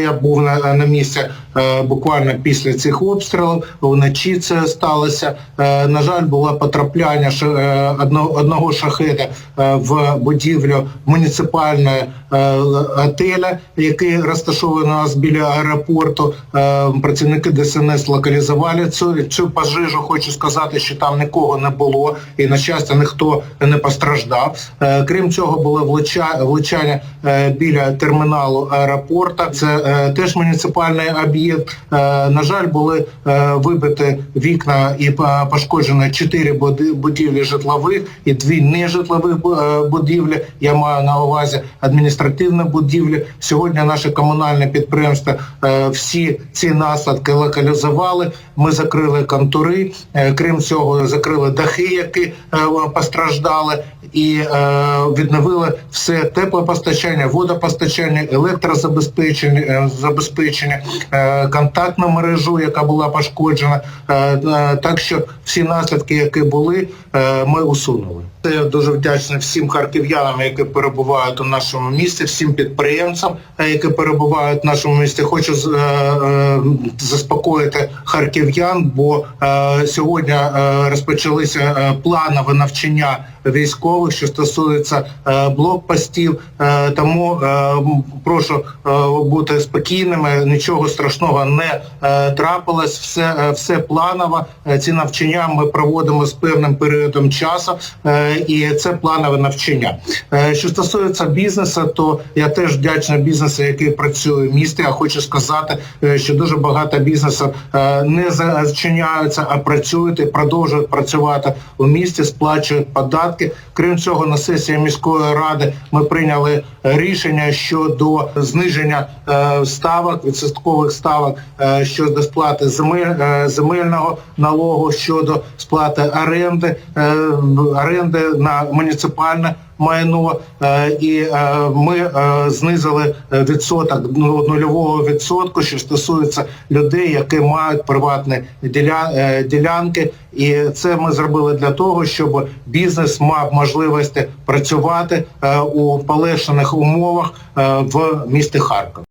Я був на, на місці е, буквально після цих обстрілів. Вночі це сталося. Е, на жаль, було потрапляння ша- е, одного, одного шахеда е, в будівлю муніципальної е, отеля, який розташований у нас біля аеропорту. Е, працівники ДСНС локалізували цю, цю пожежу. Хочу сказати, що там нікого не було, і на щастя ніхто не постраждав. Е, крім цього, було влуча- влучання е, біля терміналу аеропорту. Це теж муніципальний об'єкт. Е, на жаль, були е, вибиті вікна і по- пошкоджені чотири будівлі житлових і дві нежитлових е, будівлі. Я маю на увазі адміністративні будівлі. Сьогодні наше комунальне підприємство е, всі ці наслідки локалізували. Ми закрили контури. Е, Крім цього, закрили дахи, які е, постраждали, і е, відновили все теплопостачання, водопостачання, електрозабезпечення, е, забезпечення, е, контактну мережу, яка була пошкоджена. Е, е, Так що всі наслідки, які були, е, ми усунули. Я дуже вдячний всім харків'янам, які перебувають у нашому місті, всім підприємцям, е, які перебувають в нашому місті. Хочу е, е, заспокоїти харків'ян, бо е, сьогодні е, розпочалися е, планове навчання військових, що стосується е, блокпостів. Е, тому е, прошу е, бути спокійними, нічого страшного не е, трапилось, все, е, все планово. Е, Ці навчання ми проводимо з певним періодом часу, е, і це планове навчання. Е, Що стосується бізнесу, то я теж вдячний бізнесу, який працює в місті. Я хочу сказати, е, що дуже багато бізнесу е, не зачиняються, а працюють і продовжують працювати у місті, сплачують податки. Крім цього, на сесії міської ради ми прийняли рішення щодо зниження е, ставок, відсоткових ставок е, щодо сплати е, земельного налогу, щодо сплати оренди, оренди на муніципальне майно, е, і е, ми е, знизили відсоток ну, нульового відсотку, що стосується людей, які мають приватні ділянки. І це ми зробили для того, щоб бізнес мав можливості працювати у полегшених умовах в місті Харків.